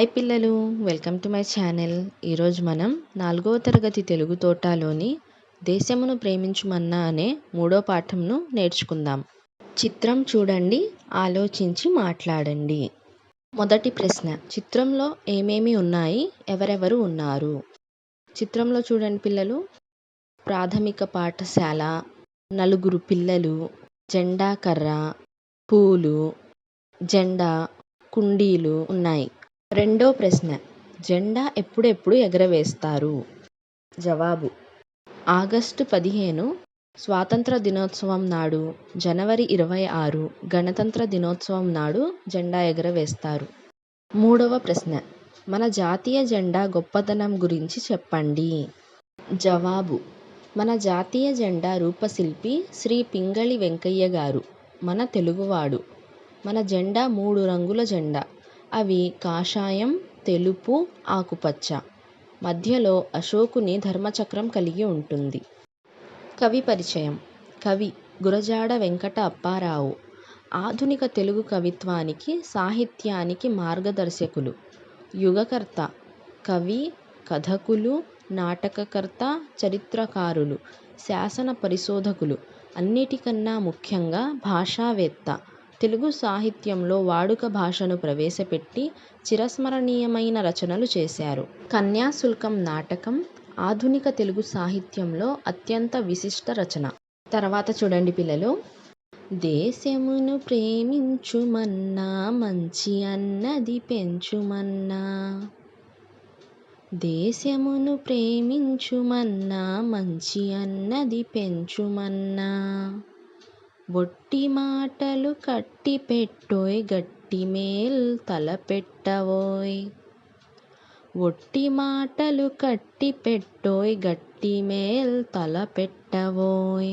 Hi పిల్లలు welcome to my channel. ఈరోజు మనం నాలుగవ తరగతి తెలుగు తోటలోని దేశమును ప్రేమించుమన్నా అనే మూడో పాఠంను నేర్చుకుందాం. చిత్రం చూడండి ఆలోచించి మాట్లాడండి. మొదటి ప్రశ్న చిత్రంలో ఏమేమి ఉన్నాయి? ఎవరెవరు ఉన్నారు? చిత్రంలో చూడండి పిల్లలు ప్రాథమిక పాఠశాల నలుగురు పిల్లలు జెండా కర్ర పూలు జెండా కుండీలు ఉన్నాయి. రెండో ప్రశ్న. జెండా ఎప్పుడెప్పుడు ఎగరవేస్తారు? జవాబు. ఆగస్టు పదిహేను స్వాతంత్ర దినోత్సవం నాడు జనవరి ఇరవై ఆరు గణతంత్ర దినోత్సవం నాడు జెండా ఎగరవేస్తారు. మూడవ ప్రశ్న. మన జాతీయ జెండా గొప్పతనం గురించి చెప్పండి. జవాబు. మన జాతీయ జెండా రూపశిల్పి శ్రీ పింగళి వెంకయ్య గారు మన తెలుగువాడు. మన జెండా మూడు రంగుల జెండా. అవి కాషాయం తెలుపు ఆకుపచ్చ. మధ్యలో అశోకుని ధర్మచక్రం కలిగి ఉంటుంది. కవి పరిచయం. కవి గురజాడ వెంకట అప్పారావు. ఆధునిక తెలుగు కవిత్వానికి సాహిత్యానికి మార్గదర్శకులు. యుగకర్త. కవి కథకులు నాటకకర్త చరిత్రకారులు శాసన పరిశోధకులు. అన్నిటికన్నా ముఖ్యంగా భాషావేత్త. తెలుగు సాహిత్యంలో వాడుక భాషను ప్రవేశపెట్టి చిరస్మరణీయమైన రచనలు చేశారు. కన్యాశుల్కం నాటకం ఆధునిక తెలుగు సాహిత్యంలో అత్యంత విశిష్ట రచన. తర్వాత చూడండి పిల్లలు. దేశమును ప్రేమించుమన్నా మంచి అన్నది పెంచుమన్నా. దేశమును ప్రేమించుమన్నా మంచి అన్నది పెంచుమన్నా. ఒట్టి మాటలు కట్టి పెట్టోయ్ గట్టి మేల్ తలపెట్టవోయ్. ఒట్టి మాటలు కట్టి పెట్టోయ్ గట్టి మేల్ తలపెట్టవోయ్.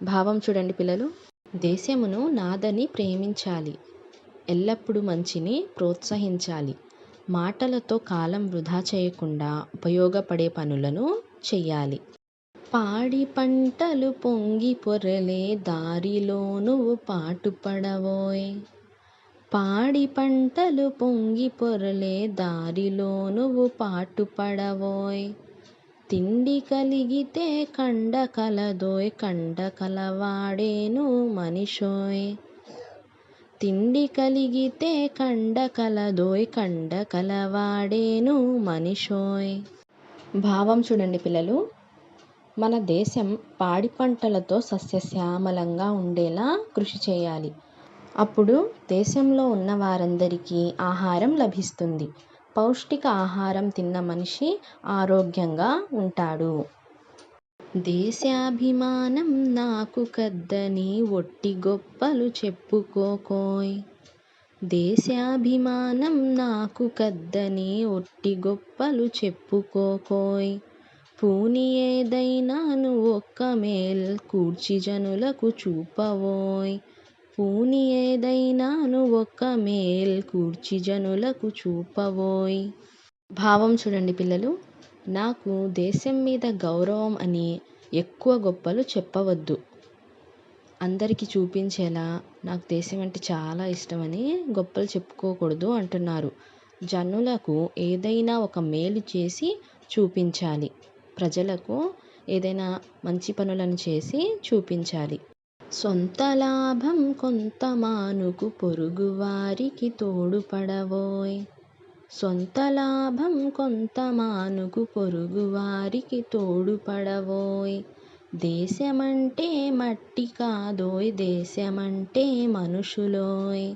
భావం చూడండి పిల్లలు దేశమును నాదని ప్రేమించాలి ఎల్లప్పుడూ మంచిని ప్రోత్సహించాలి. మాటలతో కాలం వృధా చేయకుండా ఉపయోగపడే పనులను చెయ్యాలి. పాడి పంటలు పొంగి పొరలే దారిలో నువ్వు పాటుపడవోయ్. పాడి పంటలు పొంగి పొరలే దారిలో నువ్వు పాటుపడవోయ్. తిండి కలిగితే కండ కలదోయ్ కండ కలవాడేను మనిషోయ్. తిండి కలిగితే కండ కలదోయ్ కండ కలవాడేను మనిషోయ్. భావం చూడండి పిల్లలు మన దేశం పాడి పంటలతో సస్యశ్యామలంగా ఉండేలా కృషి చేయాలి. అప్పుడు దేశంలో ఉన్న వారందరికీ ఆహారం లభిస్తుంది. పౌష్టిక ఆహారం తిన్న మనిషి ఆరోగ్యంగా ఉంటాడు. దేశాభిమానం నాకు కద్దని ఒట్టి గొప్పలు చెప్పుకోకోయ్. దేశాభిమానం నాకు కద్దని ఒట్టి గొప్పలు చెప్పుకోకోయ్. పూని నువ్వు ఒక్క మేల్ కూర్చి జనులకు చూపవోయ్. పూని నువ్వు ఒక్క మేల్ కూర్చి జనులకు చూపవోయ్. భావం చూడండి పిల్లలు నాకు దేశం మీద గౌరవం అని ఎక్కువ గొప్పలు చెప్పవద్దు. అందరికీ చూపించేలా నాకు దేశం అంటే చాలా ఇష్టమని గొప్పలు చెప్పుకోకూడదు అంటున్నారు. జనులకు ఏదైనా ఒక మేలు చేసి చూపించాలి. ప్రజలకు ఏదైనా మంచి పనులను చేసి చూపించాలి. సొంత లాభం కొంత మానుకు పొరుగువారికి తోడుపడవోయ్ సొంత లాభం కొంత మానుకు పొరుగువారికి తోడుపడవోయ్ దేశమంటే మట్టి కాదోయ్ దేశమంటే మనుషులోయ్.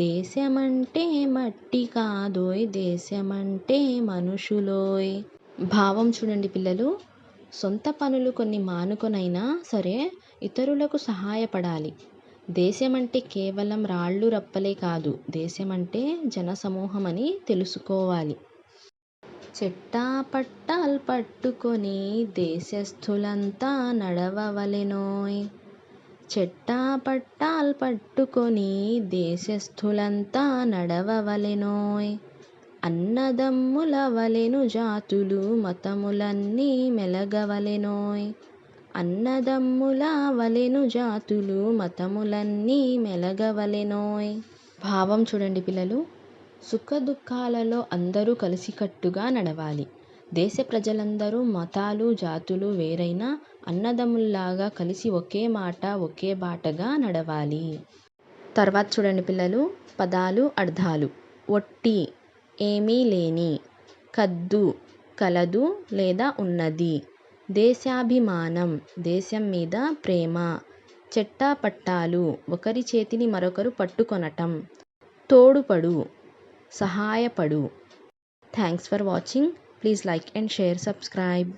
దేశమంటే మట్టి కాదోయ్ దేశమంటే మనుషులోయ్. భావం చూడండి పిల్లలు. సొంత పనులు కొన్ని మానుకొనైనా సరే ఇతరులకు సహాయపడాలి. దేశం అంటే కేవలం రాళ్ళు రప్పలే కాదు దేశం అంటే జనసమూహం అని తెలుసుకోవాలి. చెట్టాపట్టాలు పట్టుకొని దేశస్థులంతా నడవవలెనోయ్. చెట్టాపట్టాలు పట్టుకొని దేశస్థులంతా నడవవలెనోయ్. అన్నదమ్ముల వలెను జాతులు మతములన్నీ మెలగవలెనోయ్. అన్నదమ్ముల వలెను జాతులు మతములన్నీ మెలగవలెనోయ్. భావం చూడండి పిల్లలు సుఖదుఃఖాలలో అందరూ కలిసికట్టుగా నడవాలి. దేశ ప్రజలందరూ మతాలు జాతులు వేరైనా అన్నదమ్ముల్లాగా కలిసి ఒకే మాట ఒకే బాటగా నడవాలి. తర్వాత చూడండి పిల్లలు పదాలు అర్థాలు. ఒట్టి ఏమీ లేని కద్దు కలదు లేదా ఉన్నది. దేశాభిమానం దేశం మీద ప్రేమ చెట్టాపట్టాలు ఒకరి చేతిని మరొకరు పట్టుకొనటం. తోడుపడు సహాయపడు. Thanks for watching. Please like and share subscribe.